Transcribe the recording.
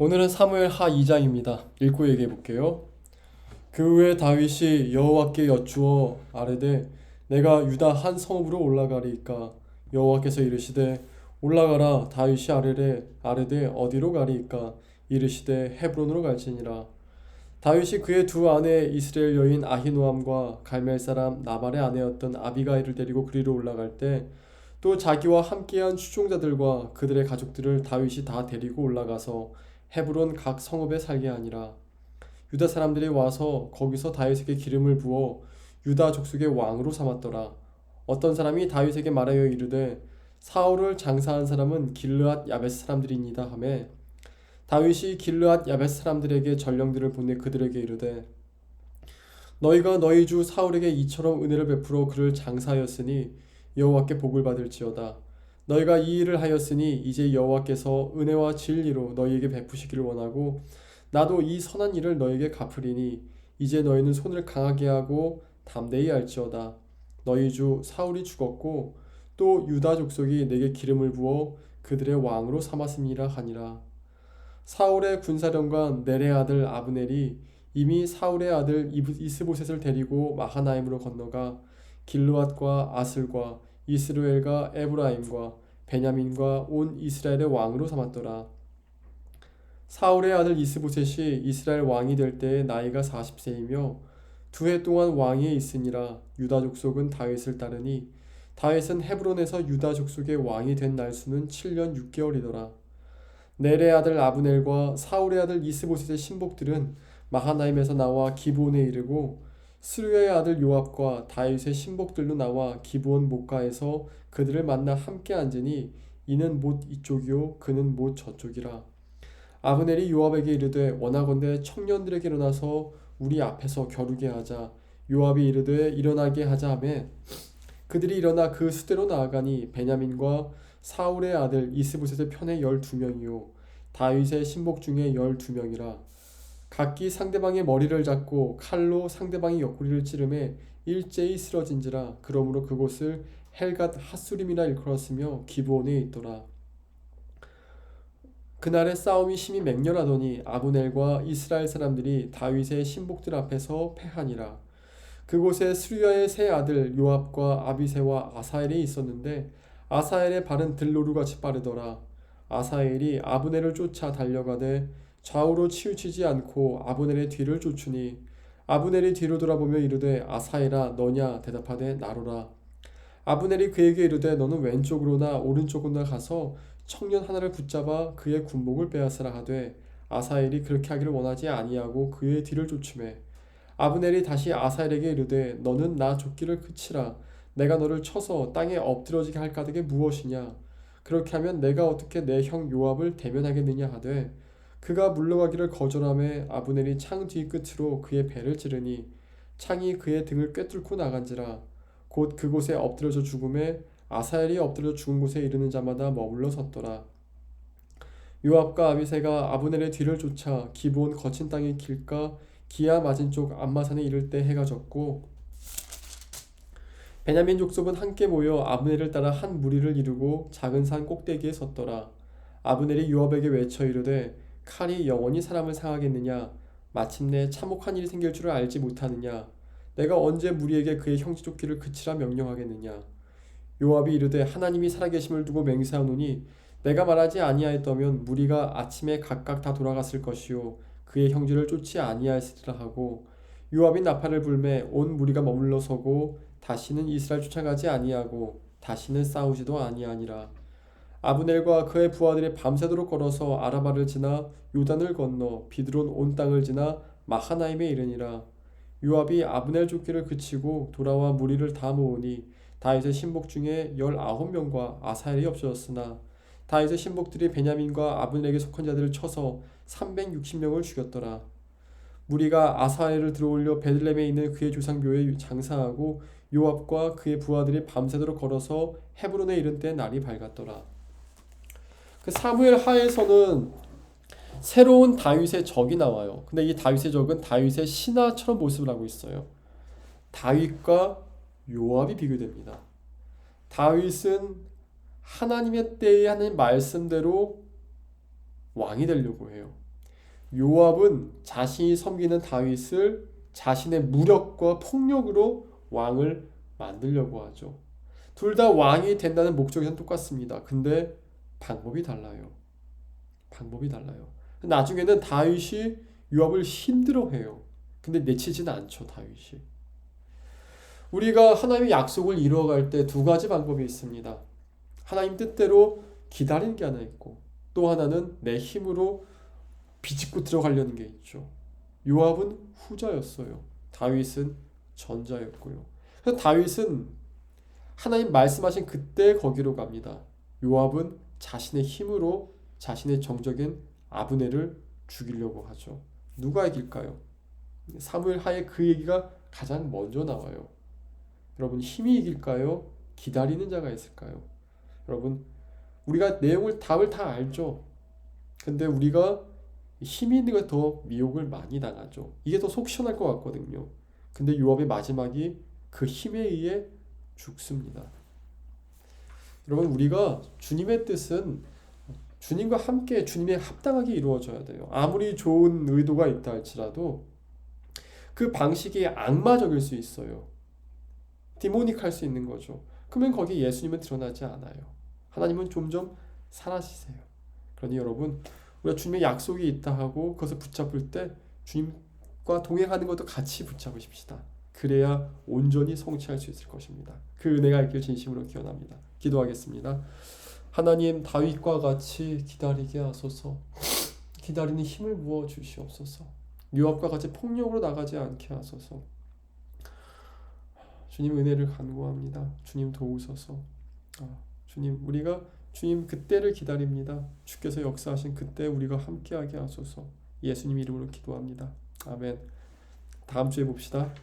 오늘은 사무엘 하 2장입니다. 읽고 얘기해 볼게요. 그 후에 다윗이 여호와께 여쭈어 아뢰되 내가 유다 한 성읍으로 올라가리이까 여호와께서 이르시되 올라가라 다윗이 아뢰되 아뢰되 어디로 가리이까 이르시되 헤브론으로 갈지니라 다윗이 그의 두 아내 이스라엘 여인 아히노암과 갈멜 사람 나발의 아내였던 아비가일을 데리고 그리로 올라갈 때 또 자기와 함께한 추종자들과 그들의 가족들을 다윗이 다 데리고 올라가서 헤브론 각 성읍에 살게 하니라. 유다 사람들이 와서 거기서 다윗에게 기름을 부어 유다 족속의 왕으로 삼았더라. 어떤 사람이 다윗에게 말하여 이르되 사울을 장사한 사람은 길르앗 야벳 사람들이니다 하매 다윗이 길르앗 야벳 사람들에게 전령들을 보내 그들에게 이르되 너희가 너희 주 사울에게 이처럼 은혜를 베풀어 그를 장사하였으니 여호와께 복을 받을지어다 너희가 이 일을 하였으니 이제 여호와께서 은혜와 진리로 너희에게 베푸시기를 원하고 나도 이 선한 일을 너희에게 갚으리니 이제 너희는 손을 강하게 하고 담대히 할지어다. 너희 주 사울이 죽었고 또 유다 족속이 내게 기름을 부어 그들의 왕으로 삼았음이라 하니라. 사울의 군사령관 넬의 아들 아브넬이 이미 사울의 아들 이스보셋을 데리고 마하나임으로 건너가 길르앗과 아슬과 이스루엘과 에브라임과 베냐민과 온 이스라엘의 왕으로 삼았더라. 사울의 아들 이스보셋이 이스라엘 왕이 될 때에 나이가 40세이며 두 해 동안 왕위에 있으니라 유다 족속은 다윗을 따르니 다윗은 헤브론에서 유다 족속의 왕이 된 날수는 7년 6개월이더라. 넬의 아들 아브넬과 사울의 아들 이스보셋의 신복들은 마하나임에서 나와 기브온에 이르고 스루야의 아들 요압과 다윗의 신복들로 나와 기브온 목가에서 그들을 만나 함께 앉으니 이는 못 이쪽이요 그는 못 저쪽이라. 아브넬이 요압에게 이르되 원하건대 청년들에게 일어나서 우리 앞에서 겨루게 하자. 요압이 이르되 일어나게 하자 하매 그들이 일어나 그 수대로 나아가니 베냐민과 사울의 아들 이스보셋의 편에 열두 명이요 다윗의 신복 중에 열두 명이라 각기 상대방의 머리를 잡고 칼로 상대방의 옆구리를 찌르매 일제히 쓰러진지라 그러므로 그곳을 헬갓 핫수림이라 일컬었으며 기브온에 있더라. 그날의 싸움이 심히 맹렬하더니 아브넬과 이스라엘 사람들이 다윗의 신복들 앞에서 패하니라. 그곳에 스루야의 세 아들 요압과 아비세와 아사엘이 있었는데 아사엘의 발은 들로루같이 빠르더라. 아사엘이 아브넬을 쫓아 달려가되 좌우로 치우치지 않고 아브넬의 뒤를 쫓으니 아브넬이 뒤로 돌아보며 이르되 아사엘아 너냐? 대답하되 나로라. 아브넬이 그에게 이르되 너는 왼쪽으로나 오른쪽으로나 가서 청년 하나를 붙잡아 그의 군복을 빼앗으라 하되 아사엘이 그렇게 하기를 원하지 아니하고 그의 뒤를 쫓음에 아브넬이 다시 아사엘에게 이르되 너는 나 쫓기를 그치라. 내가 너를 쳐서 땅에 엎드러지게 할 까닭에 무엇이냐? 그렇게 하면 내가 어떻게 내 형 요압을 대면하겠느냐 하되 그가 물러가기를 거절함에 아브넬이 창 뒤 끝으로 그의 배를 찌르니 창이 그의 등을 꿰뚫고 나간지라 곧 그곳에 엎드려져 죽음에 아사엘이 엎드려 죽은 곳에 이르는 자마다 머물러 섰더라. 요압과 아비세가 아브넬의 뒤를 쫓아 기본 거친 땅의 길가 기아 맞은 쪽 안마산에 이를 때 해가 졌고 베냐민 족속은 함께 모여 아브넬을 따라 한 무리를 이루고 작은 산 꼭대기에 섰더라. 아브넬이 요압에게 외쳐 이르되 칼이 영원히 사람을 상하겠느냐? 마침내 참혹한 일이 생길 줄을 알지 못하느냐? 내가 언제 무리에게 그의 형제 쫓기를 그치라 명령하겠느냐? 요압이 이르되 하나님이 살아계심을 두고 맹세하노니 내가 말하지 아니하였다면 무리가 아침에 각각 다 돌아갔을 것이요 그의 형제를 쫓지 아니하였으리라 하고 요압이 나팔을 불매 온 무리가 머물러 서고 다시는 이스라엘 쫓아가지 아니하고 다시는 싸우지도 아니하니라 아브넬과 그의 부하들이 밤새도록 걸어서 아라바를 지나 요단을 건너 비드론 온 땅을 지나 마하나임에 이르니라 요압이 아브넬 쫓기를 그치고 돌아와 무리를 다 모으니 다윗의 신복 중에 열아홉 명과 아사엘이 없어졌으나 다윗의 신복들이 베냐민과 아브넬에게 속한 자들을 쳐서 360명을 죽였더라. 무리가 아사엘을 들어올려 베들렘에 있는 그의 조상묘에 장사하고 요압과 그의 부하들이 밤새도록 걸어서 헤브론에 이른 때 날이 밝았더라. 그 사무엘 하에서는 새로운 다윗의 적이 나와요. 근데 이 다윗의 적은 다윗의 신하처럼 모습을 하고 있어요. 다윗과 요압이 비교됩니다. 다윗은 하나님의 때에 하는 말씀대로 왕이 되려고 해요. 요압은 자신이 섬기는 다윗을 자신의 무력과 폭력으로 왕을 만들려고 하죠. 둘 다 왕이 된다는 목적은 똑같습니다. 근데 방법이 달라요. 방법이 달라요. 나중에는 다윗이 요압을 힘들어해요. 근데 내치지는 않죠, 다윗이. 우리가 하나님의 약속을 이루어갈 때 두 가지 방법이 있습니다. 하나님 뜻대로 기다리는 게 하나 있고 또 하나는 내 힘으로 비집고 들어가려는 게 있죠. 요압은 후자였어요. 다윗은 전자였고요. 다윗은 하나님 말씀하신 그때 거기로 갑니다. 요압은 자신의 힘으로 자신의 정적인 아브네를 죽이려고 하죠. 누가 이길까요? 사무엘 하에 그 얘기가 가장 먼저 나와요. 여러분 힘이 이길까요? 기다리는 자가 있을까요? 여러분 우리가 내용을 답을 다 알죠. 근데 우리가 힘이 있는 게더 미혹을 많이 당하죠. 이게 더 속 시원할 것 같거든요. 근데 요압의 마지막이 그 힘에 의해 죽습니다. 여러분 우리가 주님의 뜻은 주님과 함께 주님에 합당하게 이루어져야 돼요. 아무리 좋은 의도가 있다 할지라도 그 방식이 악마적일 수 있어요. 디모닉할 수 있는 거죠. 그러면 거기 예수님은 드러나지 않아요. 하나님은 점점 사라지세요. 그러니 여러분 우리가 주님의 약속이 있다 하고 그것을 붙잡을 때 주님과 동행하는 것도 같이 붙잡으십시다. 그래야 온전히 성취할 수 있을 것입니다. 그 은혜가 있길 진심으로 기원합니다. 기도하겠습니다. 하나님 다윗과 같이 기다리게 하소서. 기다리는 힘을 부어 주시옵소서. 유압과 같이 폭력으로 나가지 않게 하소서. 주님 은혜를 간구합니다. 주님 도우소서. 아, 주님 우리가 주님 그때를 기다립니다. 주께서 역사하신 그때 우리가 함께하게 하소서. 예수님 이름으로 기도합니다. 아멘. 다음 주에 봅시다.